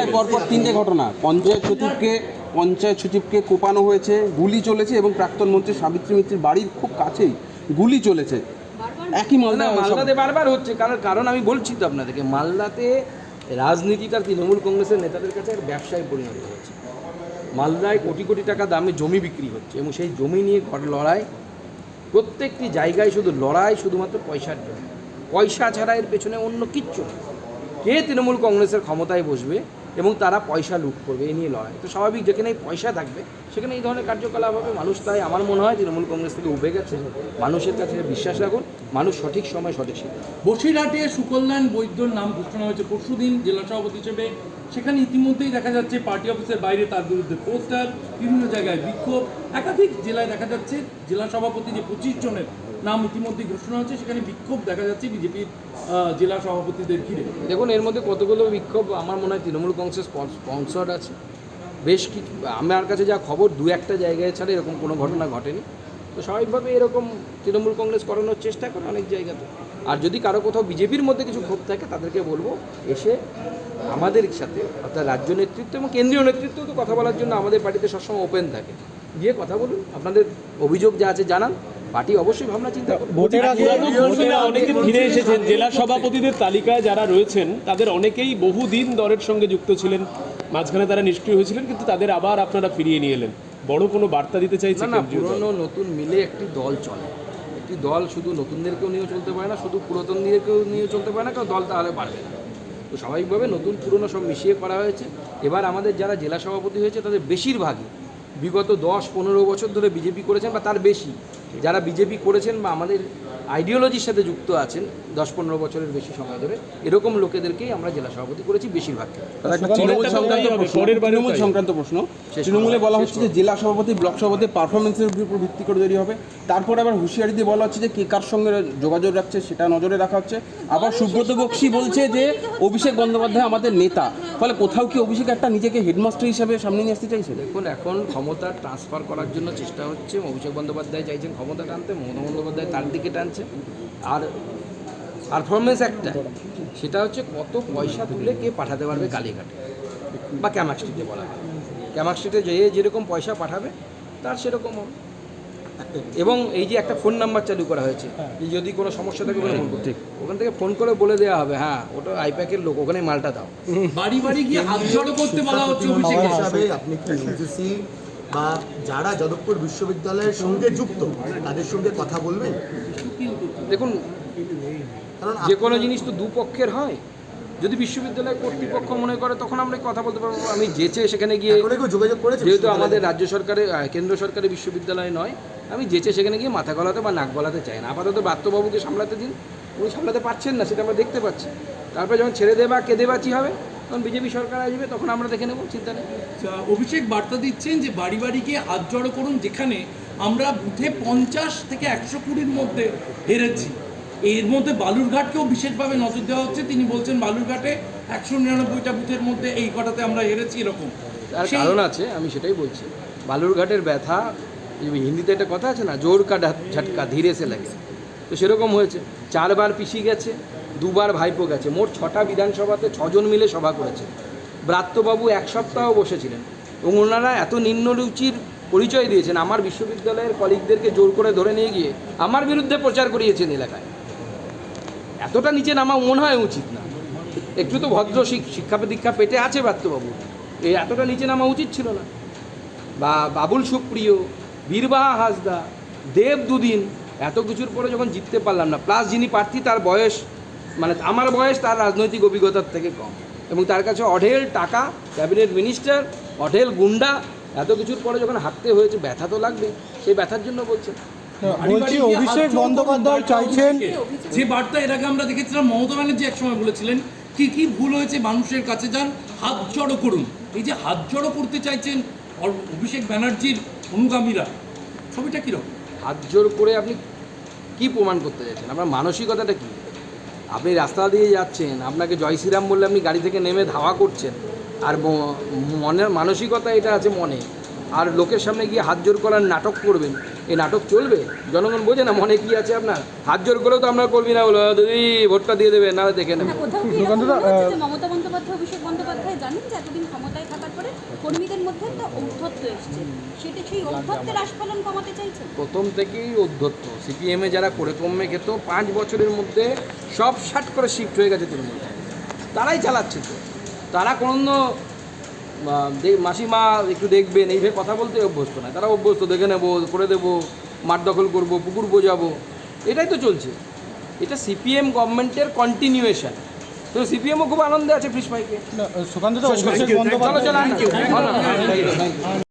মালদায় পরপর তিনটে ঘটনা। পঞ্চায়েত সচিবকে পঞ্চায়েত সচিবকে কোপানো হয়েছে গুলি চলেছে এবং প্রাক্তন মন্ত্রী সাবিত্রী মিত্রের বাড়ির খুব কাছেই গুলি চলেছে। একই মালদা মালদাতে বারবার হচ্ছে কারণ কারণ আমি বলছি তো আপনাদেরকে মালদাতে রাজনীতিটা তৃণমূল কংগ্রেসের নেতাদের কাছে এক ব্যবসায় পরিণত হয়েছে। মালদায় কোটি কোটি টাকা দামে জমি বিক্রি হচ্ছে এবং সেই জমি নিয়ে ঘর লড়াই প্রত্যেকটি জায়গায় শুধু লড়াই শুধুমাত্র পয়সার জন্য। পয়সা ছাড়া এর পেছনে অন্য কিচ্ছু কে তৃণমূল কংগ্রেসের ক্ষমতায় বসবে? এবং তারা পয়সা লুট করবে, এ নিয়ে লড়াই। তো স্বাভাবিক যেখানে পয়সা থাকবে, সেখানে এই ধরনের কার্যকলাপ হবে মানুষ তাই আমার মনে হয় তৃণমূল কংগ্রেস থেকে উবে গেছে। মানুষের কাছে বিশ্বাস রাখুন, মানুষ সঠিক সময় সঠিক সিদ্ধান্ত বসিরহাটে সুকল্যাণ বৈদ্যর নাম ঘোষণা হয়েছে পরশুদিন, জেলা সভাপতি হিসেবে সেখানে ইতিমধ্যেই দেখা যাচ্ছে পার্টি অফিসের বাইরে তার বিরুদ্ধে পোস্টার, বিভিন্ন জায়গায় বিক্ষোভ। একাধিক জেলায় দেখা যাচ্ছে জেলা সভাপতি যে পঁচিশ জনের নাম ইতিমধ্যেই ঘোষণা হচ্ছে সেখানে বিক্ষোভ দেখা যাচ্ছে বিজেপির জেলা সভাপতিদের ঘিরে। দেখুন, এর মধ্যে কতগুলো বিক্ষোভ? আমার মনে হয় তৃণমূল কংগ্রেস স্পন্সর আছে। বেশ কিছু আমার কাছে যা খবর, দু একটা জায়গায় ছাড়া এরকম কোনো ঘটনা ঘটেনি। তো স্বাভাবিকভাবে এরকম তৃণমূল কংগ্রেস করানোর চেষ্টা করে অনেক জায়গাতে। আর যদি কারও কোথাও বিজেপির মধ্যে কিছু ক্ষোভ থাকে তাদেরকে বলব এসে আমাদের সাথে অর্থাৎ রাজ্য নেতৃত্ব এবং কেন্দ্রীয় নেতৃত্ব তো কথা বলার জন্য আমাদের পার্টিতে সবসময় ওপেন থাকে। গিয়ে কথা বলুন আপনাদের অভিযোগ যা আছে জানান। পার্টি অবশ্যই ভাবনা চিন্তা করবে। অনেকে ফিরে এসেছেন জেলা সভাপতিদের তালিকায় যারা রয়েছেন তাদের অনেকেই বহুদিন দলের সঙ্গে যুক্ত ছিলেন। মাঝখানে তারা নিষ্ক্রিয় হয়েছিলেন কিন্তু তাদের আবার আপনারা ফিরিয়ে নিয়ে এলেন। বড় কোনো বার্তা দিতে চাইছেন না না পুরনো নতুন মিলে একটি দল চলে। একটি দল শুধু নতুনদেরকেও নিয়ে চলতে পারে না, শুধু পুরাতনদেরকেও নিয়ে চলতে পারে না, কারণ দল তাহলে পারবে না। তো স্বাভাবিকভাবে নতুন পুরনো সব মিশিয়ে করা হয়েছে। এবার আমাদের যারা জেলা সভাপতি হয়েছে, তাদের বেশিরভাগই বিগত দশ পনেরো বছর ধরে বিজেপি করেছেন বা তার বেশি। যারা বিজেপি করেছেন বা আমাদের আইডিওলজির সাথে যুক্ত আছেন দশ পনেরো বছরের বেশি সময় ধরে এরকম লোকেদেরকেই আমরা জেলা সভাপতি করেছি বেশিরভাগ একটা তৃণমূল সংক্রান্ত প্রশ্ন তৃণমূল বলা হচ্ছে যে জেলা সভাপতি ব্লক সভাপতি পারফরমেন্সের উপর ভিত্তি করে তৈরি হবে। তারপর আবার হুঁশিয়ারি দিয়ে বলা হচ্ছে যে কে কার সঙ্গে যোগাযোগ রাখছে সেটা নজরে রাখা হচ্ছে। আবার সুব্রত বক্সি বলছে যে অভিষেক বন্দ্যোপাধ্যায় আমাদের নেতা। ফলে কোথাও কি অভিষেক একটা নিজেকে হেডমাস্টার হিসাবে সামনে নিয়ে আসতে চাইছে? দেখুন এখন ক্ষমতা ট্রান্সফার করার জন্য চেষ্টা হচ্ছে। অভিষেক বন্দ্যোপাধ্যায় চাইছেন ক্ষমতা টানতে মমতা বন্দ্যোপাধ্যায় তার দিকে টানছে। আর পারফরমেন্স একটা সেটা হচ্ছে কত পয়সা তুলে কে পাঠাতে পারবে কালীঘাটে বা ক্যামাক স্ট্রিটে বলা হয়। ক্যামাক স্ট্রিটে যে যেরকম পয়সা পাঠাবে তার সেরকম হবে। এবং এই যে একটা ফোন নাম্বার চালু করা হয়েছে যদি কোনো সমস্যা থাকে বলে ফোন করতে ওখান থেকে ফোন করে বলে দেওয়া হবে হ্যাঁ ওটা আইপ্যাকের লোক ওখানে মালটা দাও। বাড়ি বাড়ি গিয়ে হাত করতে বলা হচ্ছে অভিষেকে হিসাবে আপনি কি বা যারা যাদবপুর বিশ্ববিদ্যালয়ের সঙ্গে যুক্ত তাদের সঙ্গে কথা বলবেন? দেখুন কারণ যে কোনো জিনিস তো দুপক্ষের হয়। যদি বিশ্ববিদ্যালয় কর্তৃপক্ষ মনে করে তখন আমরা কথা বলতে পারব। আমি যেচে সেখানে গিয়ে যোগাযোগ করেছে যেহেতু আমাদের রাজ্য সরকারের কেন্দ্র সরকারের বিশ্ববিদ্যালয় নয় আমি যেচে সেখানে গিয়ে মাথা গলাতে বা নাক গলাতে চাই না। আপাতত ব্রাত্যবাবুকে সামলাতে দিন। উনি সামলাতে পারছেন না সেটা আমরা দেখতে পাচ্ছি। তারপরে যখন ছেড়ে দেবা কেঁদে বাঁচি হবে তখন বিজেপি সরকার আসবে তখন আমরা দেখে নেব চিন্তা নেই। আচ্ছা, অভিষেক বার্তা দিচ্ছেন যে বাড়ি বাড়ি গিয়ে হাত জড়ো করুন যেখানে আমরা বুথে পঞ্চাশ থেকে একশো কুড়ির মধ্যে হেরেছি। এর মধ্যে বালুরঘাটকেও বিশেষভাবে নজর দেওয়া হচ্ছে। তিনি বলছেন বালুরঘাটে একশো নিরানব্বইটা বুথের মধ্যে এই কটাতে আমরা হেরেছি এরকম। তার কারণ আছে আমি সেটাই বলছি। বালুরঘাটের ব্যথা হিন্দিতে একটা কথা আছে না জোর কা ঝটকা ধীরে সে লাগে। তো সেরকম হয়েছে। চারবার পিসি গেছে দুবার ভাইপো গেছে। মোট ছটা বিধানসভাতে ছজন মিলে সভা করেছে। ব্রাত্যবাবু এক সপ্তাহ বসেছিলেন এবং ওনারা এত নিম্নরুচির পরিচয় দিয়েছেন, আমার বিশ্ববিদ্যালয়ের কলিগদেরকে জোর করে ধরে নিয়ে গিয়ে আমার বিরুদ্ধে প্রচার করিয়েছেন এলাকায়। এতটা নিচে নামা মনে হয় উচিত না। একটু তো ভদ্র শিক- শিক্ষা দীক্ষা পেটে আছে ব্রাত্যবাবু। এই এতটা নিচে নামা উচিত ছিল না। বা বাবুল সুপ্রিয়, বীরবাহা হাসদা, দেব দুদিন, এত কিছুর পরে যখন জিততে পারলাম না। প্লাস যিনি প্রার্থী, তার বয়স মানে আমার বয়স তার রাজনৈতিক অভিজ্ঞতার থেকে কম। এবং তার কাছে অঢেল টাকা ক্যাবিনেট মিনিস্টার অঢেল গুন্ডা এত কিছুর পরে যখন হাঁটতে হয়েছে ব্যথা তো লাগবে সেই ব্যথার জন্য বলছে জড়ো করুন, বার্তা অভিষেকের। যে বার্তা এর আগে আমরা দেখেছিলাম মমতা ব্যানার্জি একসময় বলেছিলেন কি কি ভুল হয়েছে মানুষের কাছে যান হাত জড়ো করুন। এই যে হাত জড়ো করতে চাইছেন অভিষেক ব্যানার্জির অনুগামীরা ছবিটা কীরকম? হাত জোর করে আপনি কি প্রমাণ করতে চাইছেন? আপনার মানসিকতাটা কী? আপনি রাস্তা দিয়ে যাচ্ছেন আপনাকে জয় শ্রীরাম বললে আপনি গাড়ি থেকে নেমে ধাওয়া করছেন আর মনের মানসিকতা এটা আছে মনে আর লোকের সামনে গিয়ে হাত জোর করার নাটক করবেন এই নাটক চলবে জনগণ বোঝে না মনে কি আছে আপনার হাত জোর করেও তো আমরা করবি না বলো দিদি ভোটটা দিয়ে দেবে না দেখে নেবে না কোথাও কি এরকম মনে হচ্ছে যে মমতা বন্দ্যোপাধ্যায় অভিষেক বন্দ্যোপাধ্যায় জানেন বলছেন যে এতদিন ক্ষমতায় থাকার পরে কর্মীদের মধ্যে একটা ঔদ্ধত্য এসছে। সেটা সেই ঔদ্ধত্যের আস্ফালন কমাতে চাইছেন প্রথম থেকেই অধ্যত্ত। সিপিএমে যারা করে কমে খেত পাঁচ বছরের মধ্যে সব শাট করে শিফট হয়ে গেছে তৃণমূল। তারাই চালাচ্ছে তো। তারা কোনো মাসিমা একটু দেখবেন এইভাবে কথা বলতে অভ্যস্ত না তারা অভ্যস্ত দেখে নেব করে দেবো মাঠ দখল করব পুকুর বোঝাবো। এটাই তো চলছে। এটা সিপিএম গভর্নমেন্টের কন্টিনিউয়েশন তো সিপিএমও খুব আনন্দে আছে ফিস ভাইকে সুকান্ত